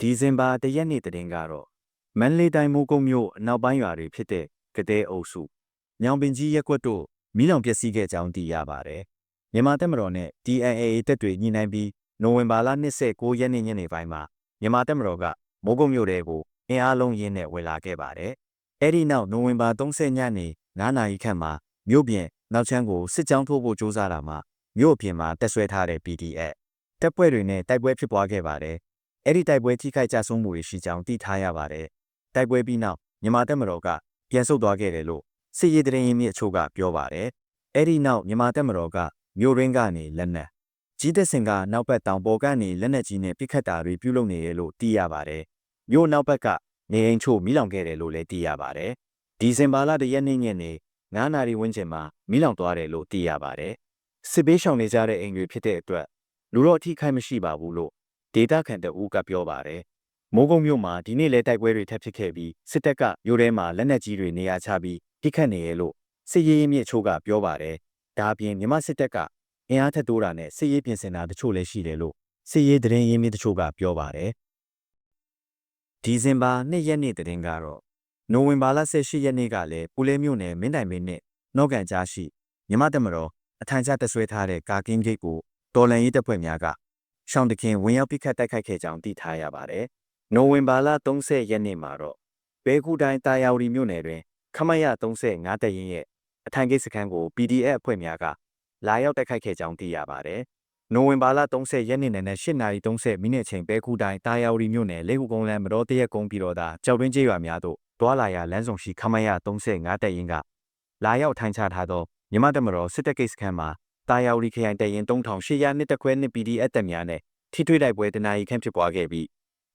ဒီဇင်ဘာတရက်နေ့တည်င်းကတော့မန္တလေးတိုင်းမိုးကုတ်မြို့အနောက်ပိုင်းရွာတွေဖြစ်တဲ့ကတဲ့အုပ်စုညောင်ပင်ကြီးရက်ကွက်တို့မိလောင်ပျက်စီးခဲ့ကြောင်းသိရပါတယ်။မြန်မာတပ်မတော်နဲ့ DNAA တပ်တွေညှိနှိုင်းပြီးနိုဝင်ဘာလ29ရက်နေ့ညနေပိုင်းမှာမြန်မာတပ်မတော်ကမိုးကုတ်မြို့တဲကိုအင်အားလုံးရင်းနဲ့ဝင်လာခဲ့ပါတယ်။အဲဒီနောက်နိုဝင်ဘာ30ညနေ9နာရီခန့်မှာမြို့ပြင်နောက်ချမ်းကိုစစ်ကြောင်းထိုးဖို့ကြိုးစားတာမှာမြို့အပြင်မှာတက်ဆွဲထားတဲ့ PDF တပ်ဖွဲ့တွေနဲ့တိုက်ပွဲဖြစ်ပွားခဲ့ပါတယ်။ အဲ့ဒီတိုက်ပွဲထိခိုက်ကြဆုံးမှုတွေရှိကြောင်းသိထားရပါတယ်။တိုက်ပွဲပြီးနောက်မြန်မာတပ်မတော်ကပြန်ဆုတ်သွားခဲ့တယ်လို့စစ်ရေးတရင်ရင်းမြစ်အချို့ကပြောပါတယ်။အဲ့ဒီနောက်မြန်မာတပ်မတော်ကမြို့ရင်းကနေလက်နက်ကြီးသက်စင်ကနောက်ဘက်တောင်ပေါ်ကနေလက်နက်ကြီးနဲ့ပစ်ခတ်တာတွေပြုလုပ်နေတယ်လို့သိရပါတယ်။မြို့နောက်ဘက်ကနေအိမ်ချို့မိလောင်ခဲ့တယ်လို့လည်းသိရပါတယ်။ဒီဇင်ဘာလတရက်နေ့ညနေ9နာရီဝန်းကျင်မှာမိလောင်သွားတယ်လို့သိရပါတယ်။စစ်ဘေးရှောင်နေကြတဲ့အိမ်တွေဖြစ်တဲ့အတွက်လူတော့အထိခိုက်မရှိပါဘူးလို့ ဒေတာခန်တဦးကပြောပါတယ်။မိုးကုံမြို့မှာဒီနေ့လဲတိုက်ပွဲတွေထပ်ဖြစ်ခဲ့ပြီးစစ်တပ်ကမြို့ထဲမှာလက်နက်ကြီးတွေနေရာချပြီးထိခတ်နေရလို့စစ်ရေးရေးမြစ်ချို့ကပြောပါတယ်။ဒါအပြင်မြမစစ်တပ်ကအင်အားထက်တိုးတာနဲ့စစ်ရေးပြင်ဆင်တာတချို့လည်းရှိတယ်လို့စစ်ရေးတရင်ရင်းမြစ်တချို့ကပြောပါတယ်။ဒီဇင်ဘာ2ရက်နေ့တရင်ကတော့နိုဝင်ဘာလ18ရက်နေ့ကလည်းပူလဲမြို့နယ်မင်းတိုင်မင်းနဲ့နော့ကန်ကြားရှိမြမတက်မတော်အထိုင်ချတက်ဆွဲထားတဲ့ကာကင်းဂိတ်ကိုတော်လန်ရေးတပ်ဖွဲ့များက ရှောင်းတခင်ဝင်ရောက်ပစ်ခတ်တိုက်ခိုက်ခဲ့ကြောင်းသိထားရပါတယ်။နိုဝင်ဘာလ30ရက်နေ့မှာတော့ဘဲခုတိုင်းတာယာဝတီမြို့နယ်တွင် ခမရ35တပ်ရင်းရဲ့အထိုင်ကိတ်စခန်းကို PDF အဖွဲ့များကလာရောက်တိုက်ခိုက်ခဲ့ကြောင်းသိရပါတယ်။နိုဝင်ဘာလ30ရက်နေ့နဲ့8:30မိနစ်အချိန်ဘဲခုတိုင်းတာယာဝတီမြို့နယ်လေဟုကုန်းလမ်းမတော်တရက်ကုန်းပြီးတော့သာကြောက်တွင်းကျေးရွာများသို့တွာလာရလမ်းဆောင်ရှိခမရ35တပ်ရင်းကလာရောက်ထိုင်ချထားသောမြမတမတော်စစ်တပ်ကိတ်စခန်းမှာ တာယာဝတီခရိုင်တရင်3800နှစ်တခွဲနှစ် PDF တပ်များနဲ့ထိထွေးတိုက်ပွဲတနာရီခန့်ဖြစ်ပွားခဲ့ပြီး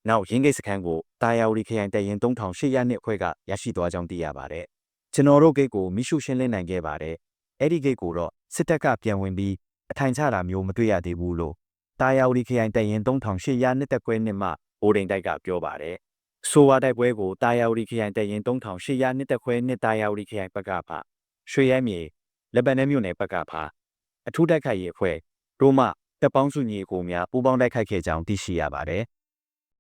နောက်ရင်းကိတ်စခန်းကိုတာယာဝတီခရိုင်တရင်3800နှစ်ခွဲကရရှိသွားကြောင်းသိရပါတယ်။ကျွန်တော်တို့ဂိတ်ကိုမိရှုရှင်းလင်းနိုင်ခဲ့ပါတယ်။အဲ့ဒီဂိတ်ကိုတော့စစ်တပ်ကပြန်ဝင်ပြီးအထိုင်ချတာမျိုးမတွေ့ရသေးဘူးလို့တာယာဝတီခရိုင်တရင်3800နှစ်တခွဲနှစ်မှအိုဒိန်တိုက်ကပြောပါတယ်။ဆိုဝါတိုက်ပွဲကိုတာယာဝတီခရိုင်တရင်3800နှစ်တခွဲနှစ်တာယာဝတီခရိုင်ဘက်ကဖရွှေရဲမြေလက်ပံနဲ့မြို့နယ်ဘက်ကဖ အထူးတိုက်ခိုက်ရေးအဖွဲ့ရိုမတပ်ပေါင်းစုညီအကိုများပူးပေါင်းတိုက်ခိုက်ခဲ့ကြောင်းသိရှိရပါတယ်။